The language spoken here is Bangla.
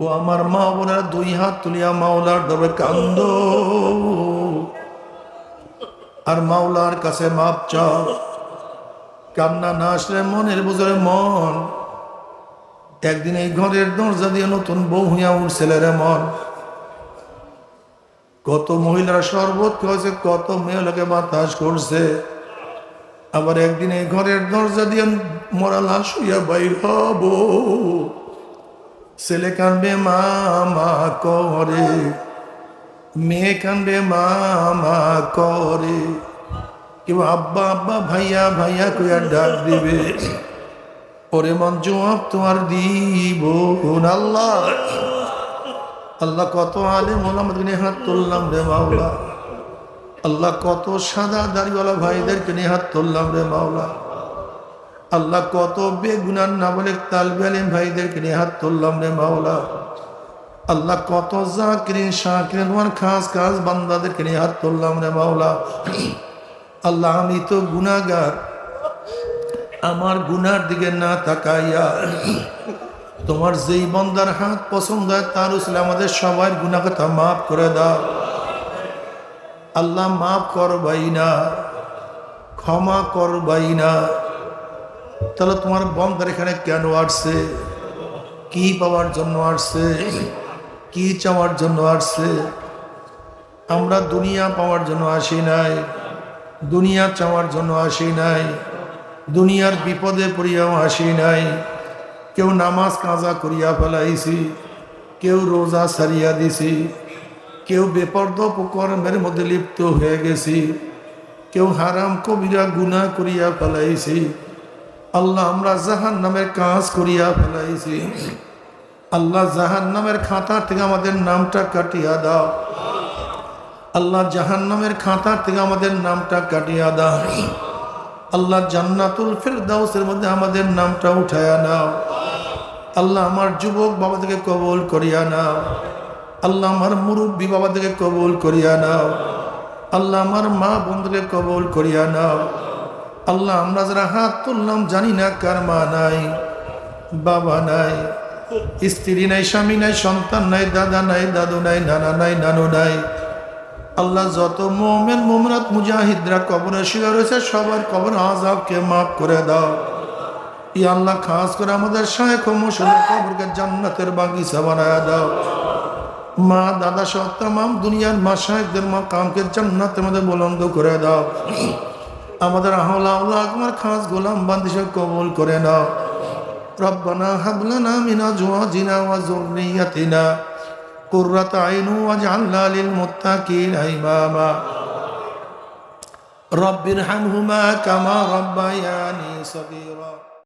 ও আমার মা বোনেরা দুই হাত তুলিয়া মাওলার দরবারে কান্দ। আর মাওলার কাছে মাপ চাও। কান্না না আসলে মনের বুঝরে মন। একদিন এই ঘরের দরজা দিয়ে নতুন বউ হইয়া উঠছিল রে মন। কত মহিলারা শরবত খাওয়াছে কত মেয়েলাকে বাতাস করছে। আবার একদিন এই ঘরের দরজা দিয়ে মরা লাশ হইয়া বাইর হব। ছেলে কানবে মা মা করে, মেয়ে কানবে মা মা করে। কেউ আব্বা আব্বা, ভাইয়া ভাইয়া কইয়া ডাক দিবে। ওরে মন জবাব তোমার দিব আল্লাহ। আল্লাহ কত আলে মোলামত হাত তুললাম রে মাওলা। আল্লাহ কত সাদা দাড়িওয়ালা ভাইদেরকে নিয়ে হাত তুললাম রে মাওলা। আল্লাহ কত বেগুনার না বলে তালবে আলিম ভাইদেরকে নিয়ে হাত তুললাম রে মাওলা। আল্লাহ কত জাকিরিন শাকিরিন তোমার খাস খাস বান্দাদেরকে নিয়ে হাত তুললাম রে মাওলা। আল্লাহ, আমি তো গুনাগার আমার গুনার দিকে না তাকাইয়া তোমার যেই বন্দার হাত পছন্দ হয় তার উসলে আমাদের সবার গুনা কথা মাফ করে দাও। আল্লাহ, মাফ করবাই না, ক্ষমা করবাই না। তাহলে তোমার বন্দার এখানে কেন আসছে? কি পাওয়ার জন্য আসছে? কি চাওয়ার জন্য আসছে? আমরা দুনিয়া পাওয়ার জন্য আসি নাই, দুনিয়া চাওয়ার জন্য আসি নাই, দুনিয়ার বিপদে পড়িয়াও আসি নাই। কেউ নামাজ কাজা করিয়া ফেলাইছি, কেউ রোজা সারিয়া দিছি, কেউ বেপর্দ কর্মের মধ্যে লিপ্ত হয়ে গেছি, কেউ হারাম কবিরা গুনাহ করিয়া ফেলাইছি। আল্লাহ, আমরা জাহান নামের কাজ করিয়া ফেলাইছি। আল্লাহ জাহান নামের খাতার থেকে আমাদের নামটা কাটিয়া দাও। আল্লাহ জাহান নামের খাতার থেকে আমাদের নামটা কাটিয়া দাও। আল্লাহ, জান্নাতুল ফেরদাউসের মধ্যে আমাদের নামটা উঠায়া নাও। আল্লাহ, আমার যুবক বাবা থেকে কবল করিয়া নাও। আল্লাহ, আমার মুরব্বী বাবা থেকে কবল করিয়া নাও। আল্লাহ, আমার মা বন্ধুকে কবল করিয়া নাও। আল্লাহ, আমরা যারা হাত তুললাম জানি না কার মা নাই, বাবা নাই, স্ত্রী নাই, স্বামী নাই, সন্তান নাই, দাদা নাই, দাদু নাই, নানা নাই, নানু নাই। আল্লাহ যত মোমেন মোমরাত মুজাহিদরা কবরে শুয়ে রয়েছে, সবার কবর আজাবকে মাফ করে দাও। ই আল্লাহ, খাস করে আমাদের শায়েখ মুসলের কবরকে জান্নাতের বাগিচা বানায় দাও। মা, দাদা সহ দুনিয়ার মা শাহেকদের মা কামকে জান্নাতের মধ্যে বুলন্দ করে দাও। আমাদের আহলা আল্লাহ তোমার খাস গোলাম বান্দিসে কবুল করে নাও রব্বানা হাবলানা মিনা জুয়াজিনা ওয়া যুররিয়াতিনা قرة عين واجعلنا للمتقين إماما رب ارحمهما كما ربياني صغيرا